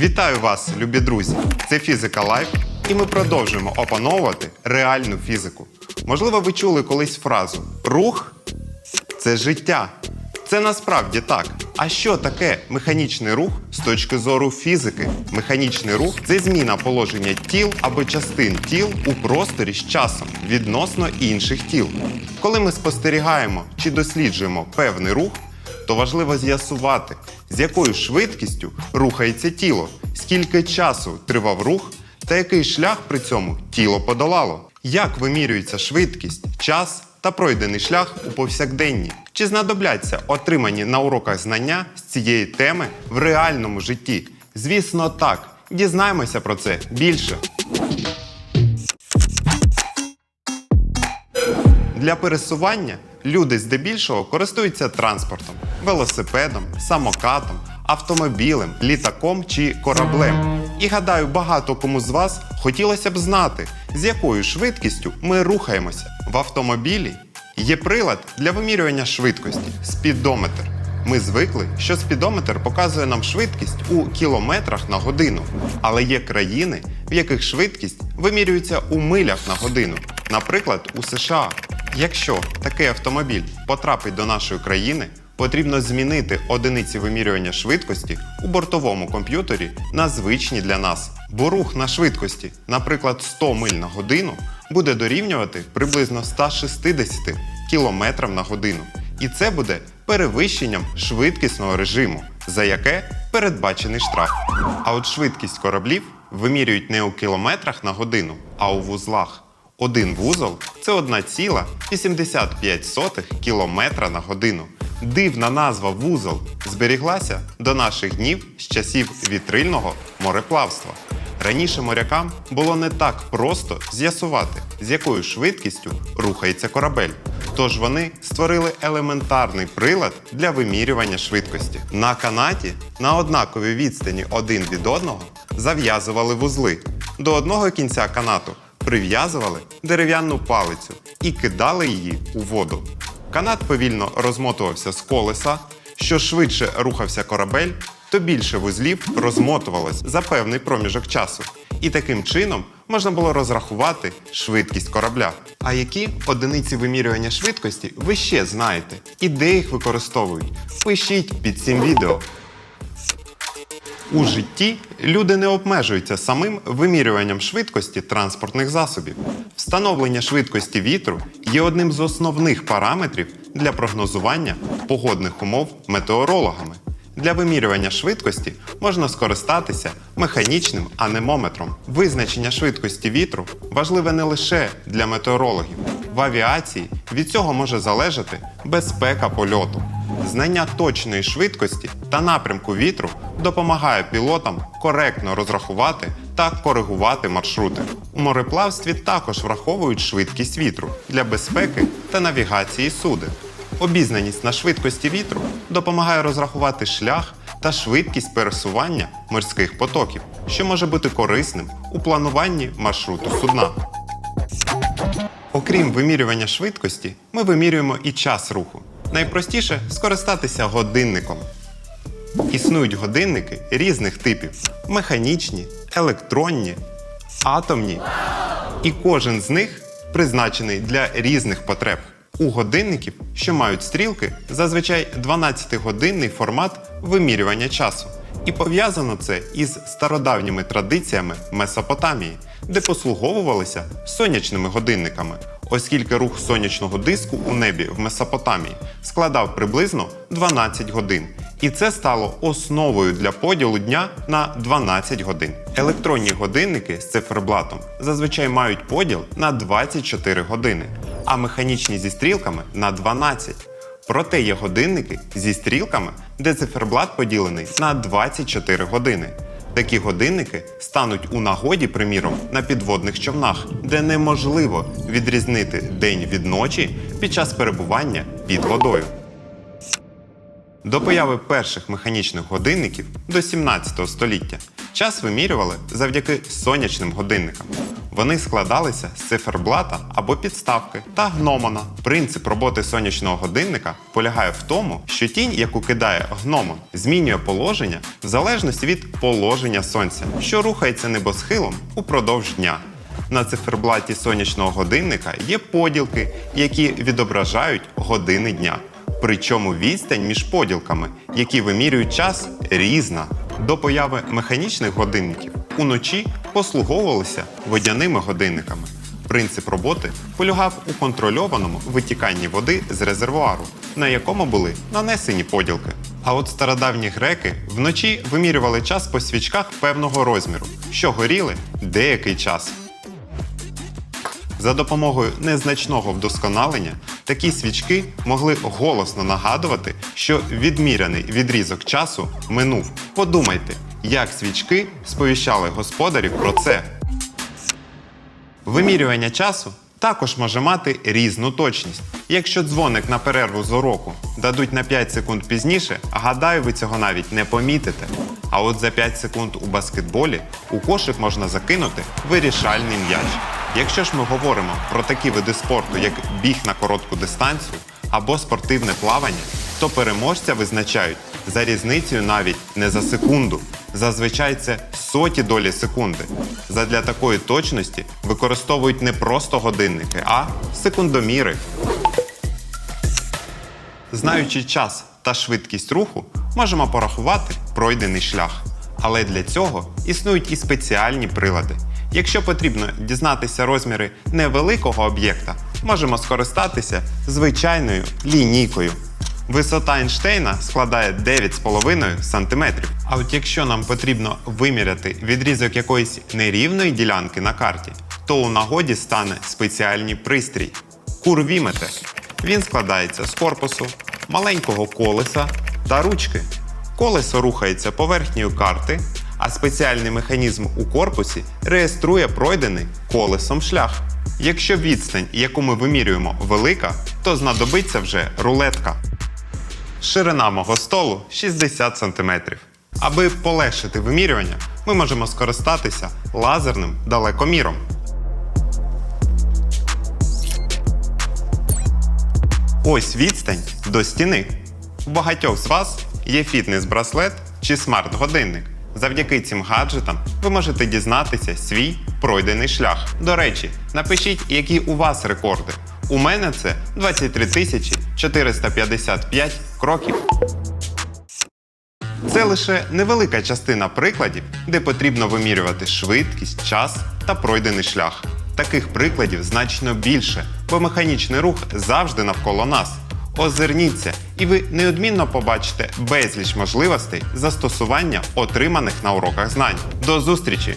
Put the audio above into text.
Вітаю вас, любі друзі! Це Фізика Лайф, і ми продовжуємо опановувати реальну фізику. Можливо, ви чули колись фразу Рух це життя. Це насправді так. А що таке механічний рух з точки зору фізики? Механічний рух це зміна положення тіл або частин тіл у просторі з часом відносно інших тіл. Коли ми спостерігаємо чи досліджуємо певний рух, то важливо з'ясувати, з якою швидкістю рухається тіло, скільки часу тривав рух та який шлях при цьому тіло подолало. Як вимірюється швидкість, час та пройдений шлях у повсякденні? Чи знадобляться отримані на уроках знання з цієї теми в реальному житті? Звісно, так. Дізнаємося про це більше. Для пересування люди здебільшого користуються транспортом, велосипедом, самокатом, автомобілем, літаком чи кораблем. І гадаю, багато кому з вас хотілося б знати, з якою швидкістю ми рухаємося. В автомобілі є прилад для вимірювання швидкості спідометр. Ми звикли, що спідометр показує нам швидкість у кілометрах на годину, але є країни, в яких швидкість вимірюється у милях на годину, наприклад, у США. Якщо такий автомобіль потрапить до нашої країни, потрібно змінити одиниці вимірювання швидкості у бортовому комп'ютері на звичні для нас. Бо рух на швидкості, наприклад, 100 миль на годину, буде дорівнювати приблизно 160 км на годину. І це буде перевищенням швидкісного режиму, за яке передбачений штраф. А от швидкість кораблів вимірюють не у кілометрах на годину, а у вузлах. Один вузол це 1,85 кілометра на годину. Дивна назва вузол зберіглася до наших днів з часів вітрильного мореплавства. Раніше морякам було не так просто з'ясувати, з якою швидкістю рухається корабель. Тож вони створили елементарний прилад для вимірювання швидкості. На канаті на однаковій відстані один від одного зав'язували вузли. До одного кінця канату прив'язували дерев'яну палицю і кидали її у воду. Канат повільно розмотувався з колеса. Що швидше рухався корабель, то більше вузлів розмотувалось за певний проміжок часу. І таким чином можна було розрахувати швидкість корабля. А які одиниці вимірювання швидкості ви ще знаєте і де їх використовують? Пишіть під цим відео. У житті люди не обмежуються самим вимірюванням швидкості транспортних засобів. Встановлення швидкості вітру є одним з основних параметрів для прогнозування погодних умов метеорологами. Для вимірювання швидкості можна скористатися механічним анемометром. Визначення швидкості вітру важливе не лише для метеорологів. В авіації від цього може залежати безпека польоту. Знання точної швидкості та напрямку вітру допомагає пілотам коректно розрахувати та коригувати маршрути. У мореплавстві також враховують швидкість вітру для безпеки та навігації суден. Обізнаність на швидкості вітру допомагає розрахувати шлях та швидкість пересування морських потоків, що може бути корисним у плануванні маршруту судна. Окрім вимірювання швидкості, ми вимірюємо і час руху. Найпростіше скористатися годинником. Існують годинники різних типів: механічні, електронні, атомні. І кожен з них призначений для різних потреб. У годинників, що мають стрілки, зазвичай 12-годинний формат вимірювання часу. І пов'язано це із стародавніми традиціями Месопотамії, де послуговувалися сонячними годинниками, оскільки рух сонячного диску у небі в Месопотамії складав приблизно 12 годин. І це стало основою для поділу дня на 12 годин. Електронні годинники з циферблатом зазвичай мають поділ на 24 години, а механічні зі стрілками на 12. Проте є годинники зі стрілками, де циферблат поділений на 24 години. Такі годинники стануть у нагоді, приміром, на підводних човнах, де неможливо відрізнити день від ночі під час перебування під водою. До появи перших механічних годинників до 17 століття час вимірювали завдяки сонячним годинникам. Вони складалися з циферблата або підставки та гномона. Принцип роботи сонячного годинника полягає в тому, що тінь, яку кидає гномон, змінює положення в залежності від положення сонця, що рухається небосхилом упродовж дня. На циферблаті сонячного годинника є поділки, які відображають години дня. Причому відстань між поділками, які вимірюють час, різна. До появи механічних годинників уночі послуговувалися водяними годинниками. Принцип роботи полягав у контрольованому витіканні води з резервуару, на якому були нанесені поділки. А от стародавні греки вночі вимірювали час по свічках певного розміру, що горіли деякий час. За допомогою незначного вдосконалення такі свічки могли голосно нагадувати, що відміряний відрізок часу минув. Подумайте, як свічки сповіщали господарів про це. Вимірювання часу також може мати різну точність. Якщо дзвоник на перерву з уроку дадуть на 5 секунд пізніше, гадаю, ви цього навіть не помітите. А от за 5 секунд у баскетболі у кошик можна закинути вирішальний м'яч. Якщо ж ми говоримо про такі види спорту, як біг на коротку дистанцію або спортивне плавання, то переможця визначають за різницею навіть не за секунду. Зазвичай це соті долі секунди. Задля такої точності використовують не просто годинники, а секундоміри. Знаючи час та швидкість руху, можемо порахувати пройдений шлях. Але для цього існують і спеціальні прилади. Якщо потрібно дізнатися розміри невеликого об'єкта, можемо скористатися звичайною лінійкою. Висота Ейнштейна складає 9,5 см. А от якщо нам потрібно виміряти відрізок якоїсь нерівної ділянки на карті, то у нагоді стане спеціальний пристрій курвіметр. Він складається з корпусу, маленького колеса та ручки. Колесо рухається поверхнею карти, а спеціальний механізм у корпусі реєструє пройдений колесом шлях. Якщо відстань, яку ми вимірюємо, велика, то знадобиться вже рулетка. Ширина мого столу 60 см. Аби полегшити вимірювання, ми можемо скористатися лазерним далекоміром. Ось відстань до стіни. У багатьох з вас є фітнес-браслет чи смарт-годинник. Завдяки цим гаджетам ви можете дізнатися свій пройдений шлях. До речі, напишіть, які у вас рекорди. У мене це 23 тисячі 455 кроків. Це лише невелика частина прикладів, де потрібно вимірювати швидкість, час та пройдений шлях. Таких прикладів значно більше, бо механічний рух завжди навколо нас. Озирніться, і ви неодмінно побачите безліч можливостей застосування отриманих на уроках знань. До зустрічі!